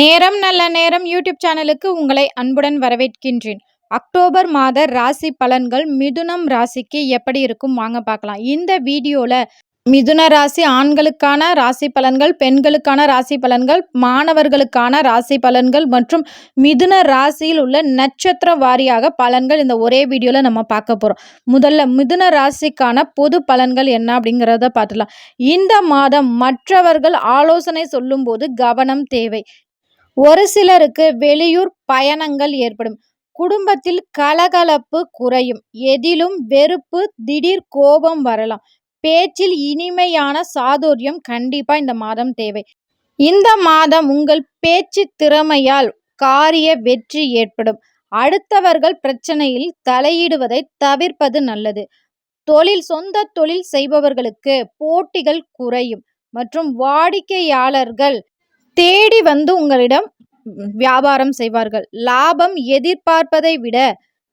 நேரம் நல்ல நேரம் யூடியூப் சேனலுக்கு உங்களை அன்புடன் வரவேற்கின்றேன். அக்டோபர் மாத ராசி பலன்கள் மிதுனம் ராசிக்கு எப்படி இருக்கும் வாங்க பார்க்கலாம். இந்த வீடியோவில் மிதுன ராசி ஆண்களுக்கான ராசி பலன்கள் பெண்களுக்கான ராசி பலன்கள் மாணவர்களுக்கான ராசி பலன்கள் மற்றும் மிதுன ராசியில் உள்ள நட்சத்திர வாரியாக பலன்கள் இந்த ஒரே வீடியோவில் நம்ம பார்க்க போகிறோம் முதல்ல மிதுன ராசிக்கான பொது பலன்கள் என்ன அப்படிங்கிறத பார்த்துலாம் இந்த மாதம் மற்றவர்கள் ஆலோசனை சொல்லும்போது கவனம் தேவை. ஒரு சிலருக்கு வெளியூர் பயணங்கள் ஏற்படும். குடும்பத்தில் கலகலப்பு குறையும். எதிலும் வெறுப்பு திடீர் கோபம் வரலாம். பேச்சில் இனிமையான சாதுரியம் கண்டிப்பா இந்த மாதம் தேவை. இந்த மாதம் உங்கள் பேச்சு திறமையால் காரிய வெற்றி ஏற்படும். அடுத்தவர்கள் பிரச்சனையில் தலையிடுவதை தவிர்ப்பது நல்லது. தொழில் சொந்த தொழில் செய்பவர்களுக்கு போட்டிகள் குறையும். மற்றும் வாடிக்கையாளர்கள் தேடி வந்து உங்களிடம் வியாபாரம் செய்வார்கள். லாபம் எதிர்பார்ப்பதை விட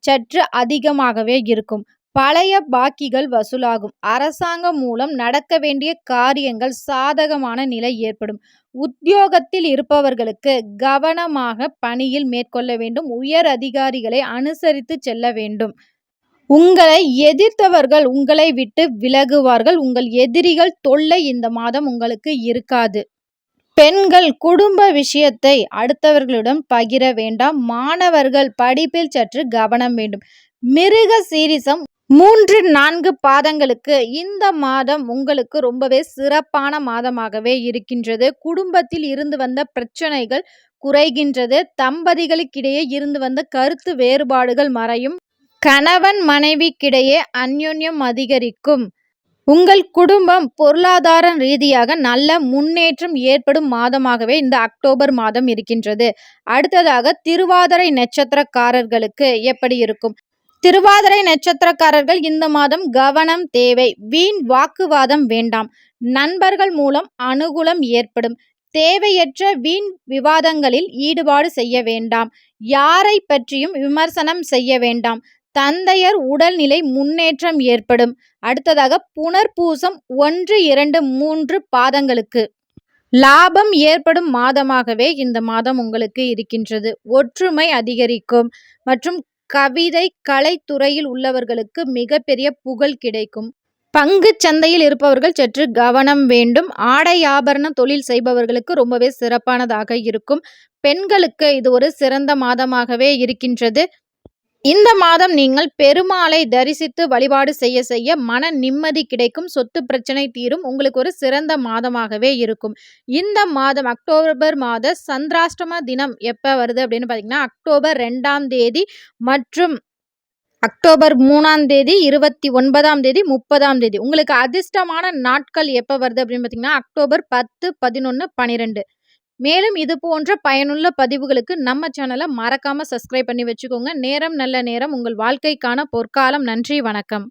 சற்று அதிகமாகவே இருக்கும். பழைய பாக்கிகள் வசூலாகும். அரசாங்கம் மூலம் நடக்க வேண்டிய காரியங்கள் சாதகமான நிலை ஏற்படும். உத்தியோகத்தில் இருப்பவர்களுக்கு கவனமாக பணியில் மேற்கொள்ள வேண்டும். உயர் அதிகாரிகளை அனுசரித்து செல்ல வேண்டும். உங்களை எதிர்த்தவர்கள் உங்களை விட்டு விலகுவார்கள். உங்கள் எதிரிகள் தொல்லை இந்த மாதம் உங்களுக்கு இருக்காது. பெண்கள் குடும்ப விஷயத்தை அடுத்தவர்களிடம் பகிர வேண்டாம். மாணவர்கள் படிப்பில் சற்று கவனம் வேண்டும். மிருக சீரிசம் மூன்று நான்கு பாதங்களுக்கு இந்த மாதம் உங்களுக்கு ரொம்பவே சிறப்பான மாதமாகவே இருக்கின்றது. குடும்பத்தில் இருந்து வந்த பிரச்சனைகள் குறைகின்றது. தம்பதிகளுக்கிடையே இருந்து வந்த கருத்து வேறுபாடுகள் மறையும். கணவன் மனைவிக்கிடையே அந்யோன்யம் அதிகரிக்கும். உங்கள் குடும்பம் பொருளாதார ரீதியாக நல்ல முன்னேற்றம் ஏற்படும் மாதமாகவே இந்த அக்டோபர் மாதம் இருக்கின்றது. அடுத்ததாக திருவாதிரை நட்சத்திரக்காரர்களுக்கு எப்படி இருக்கும்? திருவாதிரை நட்சத்திரக்காரர்கள் இந்த மாதம் கவனம் தேவை வீண் வாக்குவாதம் வேண்டாம். நண்பர்கள் மூலம் அனுகூலம் ஏற்படும். தேவையற்ற வீண் விவாதங்களில் ஈடுபாடு செய்ய வேண்டாம். யாரை பற்றியும் விமர்சனம் செய்ய வேண்டாம். தந்தையர் உடல்நிலை முன்னேற்றம் ஏற்படும். அடுத்ததாக புனர்பூசம் ஒன்று இரண்டு மூன்று பாதங்களுக்கு. லாபம் ஏற்படும் மாதமாகவே இந்த மாதம் உங்களுக்கு இருக்கின்றது. ஒற்றுமை அதிகரிக்கும் மற்றும் கவிதை கலைத்துறையில் உள்ளவர்களுக்கு மிகப்பெரிய புகழ் கிடைக்கும். பங்கு சந்தையில் இருப்பவர்கள் சற்று கவனம் வேண்டும். ஆடை ஆபரண தொழில் செய்பவர்களுக்கு ரொம்பவே சிறப்பானதாக இருக்கும். பெண்களுக்கு இது ஒரு சிறந்த மாதமாகவே இருக்கின்றது. இந்த மாதம் நீங்கள் பெருமாளை தரிசித்து வழிபாடு செய்ய செய்ய மன நிம்மதி கிடைக்கும். சொத்து பிரச்சனை தீரும். உங்களுக்கு ஒரு சிறந்த மாதமாகவே இருக்கும். இந்த மாதம் அக்டோபர் மாத சந்திராஷ்டம தினம் எப்போ வருது அப்படின்னு பார்த்தீங்கன்னா அக்டோபர் ரெண்டாம் தேதி மற்றும் அக்டோபர் மூணாம் தேதி இருபத்தி ஒன்பதாம் தேதி முப்பதாம் தேதி. உங்களுக்கு அதிர்ஷ்டமான நாட்கள் எப்போ வருது அப்படின்னு பார்த்தீங்கன்னா அக்டோபர் பத்து பதினொன்று பன்னிரெண்டு மேலும் இது போன்ற பயனுள்ள பதிவுகளுக்கு நம்ம சேனலை மறக்காமல் சப்ஸ்கிரைப் பண்ணி வச்சுக்கோங்க. நேரம் நல்ல நேரம். உங்கள் வாழ்க்கைக்கான பொற்காலம். நன்றி வணக்கம்.